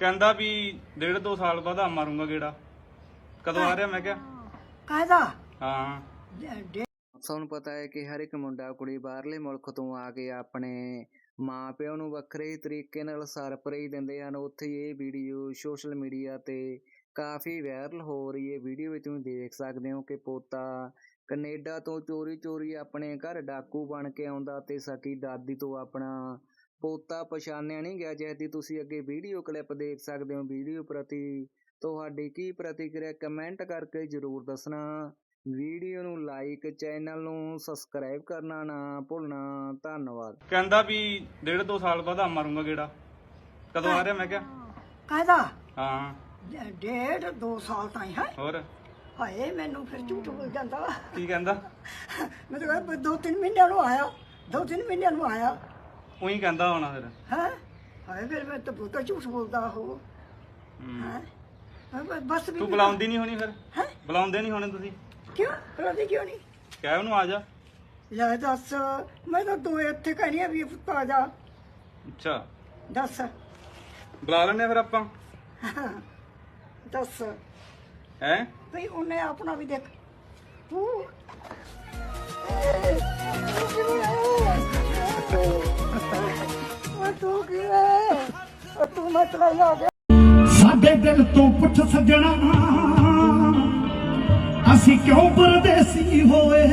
ਕਹਿੰਦਾ ਵੀ ਡੇਢ ਦੋ ਸਾਲ ਬਾਅਦ ਆ ਮਾਰੂੰਗਾ ਗੇੜਾ। ਕਦੋਂ ਆ ਰਿਹਾ ਮੈਂ ਕਿਹਾ? ਕਾਹਦਾ? ਹਾਂ। ਸਾਨੂੰ ਪਤਾ ਹੈ ਕਿ ਹਰ ਇੱਕ ਮੁੰਡਾ ਕੁੜੀ ਬਾਹਰਲੇ ਮੁਲਕ ਤੋਂ ਆ ਕੇ ਆਪਣੇ ਮਾਂ ਪਿਓ ਨੂੰ ਵੱਖਰੇ ਹੀ ਤਰੀਕੇ ਨਾਲ ਸਰਪ੍ਰਾਈਜ਼ ਦਿੰਦੇ ਹਨ। ਉੱਥੇ ਇਹ ਵੀਡੀਓ ਸੋਸ਼ਲ ਮੀਡੀਆ ਤੇ ਕਾਫੀ ਵਾਇਰਲ ਹੋ ਰਹੀ ਹੈ। ਵੀਡੀਓ ਵਿੱਚ ਤੁਸੀਂ ਦੇਖ ਸਕਦੇ ਹੋ ਕਿ ਪੋਤਾ ਕੈਨੇਡਾ ਤੋਂ ਚੋਰੀ ਚੋਰੀ ਆਪਣੇ ਘਰ ਡਾਕੂ ਬਣ ਕੇ ਆਉਂਦਾ ਤੇ ਸਕੀ ਦਾਦੀ ਤੋਂ ਆਪਣਾ ਪੋਤਾ ਪਛਾਣਿਆ ਨਹੀਂ ਗਿਆ ਜਿਹਦੀ ਤੁਸੀਂ ਅੱਗੇ ਵੀਡੀਓ ਕਲਿੱਪ ਦੇਖ ਸਕਦੇ ਹੋ। ਵੀਡੀਓ ਪ੍ਰਤੀ ਤੁਹਾਡੀ ਕੀ ਪ੍ਰਤੀਕਿਰਿਆ ਕਮੈਂਟ ਕਰਕੇ ਜਰੂਰ ਦੱਸਣਾ। ਵੀਡੀਓ ਨੂੰ ਲਾਈਕ ਚੈਨਲ ਨੂੰ ਸਬਸਕ੍ਰਾਈਬ ਕਰਨਾ ਨਾ ਭੁੱਲਣਾ। ਧੰਨਵਾਦ। ਕਹਿੰਦਾ ਵੀ ਡੇਢ ਦੋ ਸਾਲ ਬਾਅਦ ਆ ਮਾਰੂੰਗਾ ਗੇੜਾ। ਕਦੋਂ ਆ ਰਿਹਾ ਮੈਂ ਕਿਹਾ? ਕਾਹਦਾ? ਹਾਂ। ਡ- ਡੇਢ ਦੋ ਸਾਲ ਤਾਈਂ ਹੈ? ਹੋਰ? ਹਾਏ ਮੈਨੂੰ ਫਿਰ ਝੂਠ ਬੋਲ ਜਾਂਦਾ। ਵਾ। ਕੀ ਕਹਿੰਦਾ? ਮੈਂ ਤਾਂ ਕਿਹਾ ਦੋ ਤਿੰਨ ਮਹੀਨਿਆਂ ਨੂੰ ਆਇਆ। ਦੋ ਤਿੰਨ ਮਹੀਨਿਆਂ ਨੂੰ ਆਇਆ। ਉਹੀ ਕਹਿੰਦਾ ਹੋਣਾ ਫਿਰ। ਹੈ? ਹਾਏ ਫਿਰ ਮੈਂ ਤਾਂ ਬਹੁਤਾ ਝੂਠ ਬੋਲਦਾ ਉਹ। ਹਮ। ਹੈ? ਬਸ ਵੀ ਤੂੰ ਬੁਲਾਉਂਦੀ ਨਹੀਂ ਹੋਣੀ ਫਿਰ? ਹੈਂ? ਬੁਲਾਉਂਦੇ ਨਹੀਂ ਹੋਣੇ ਤੁਸੀਂ? ਕਿਉਂ? ਰੋਦੀ ਕਿਉਂ ਨਹੀਂ? ਕਹਿ ਉਹਨੂੰ ਆ ਜਾ। ਲੈ ਦੱਸ ਮੈਂ ਤਾਂ ਦੋ ਇੱਥੇ ਕਹਿਣੀ ਆ ਵੀ ਪੁੱਤ ਆ ਜਾ। ਅੱਛਾ। ਦੱਸ। ਬੁਲਾ ਲੈਣੇ ਫਿਰ ਆਪਾਂ। ਦੱਸ। ਹੈ? ਭਈ ਉਹਨੇ ਆਪਣਾ ਵੀ ਦੇਖ। ਤੂੰ ਉਹ ਤੂੰ ਮਤਲਬ ਆ ਗਿਆ। ਸਾਡੇ ਦਿਲ ਤੋਂ ਪੁੱਛ ਸੱਜਣਾ ਅਸੀਂ ਕਿਉਂ ਪਰਦੇਸੀ ਹੋਏ?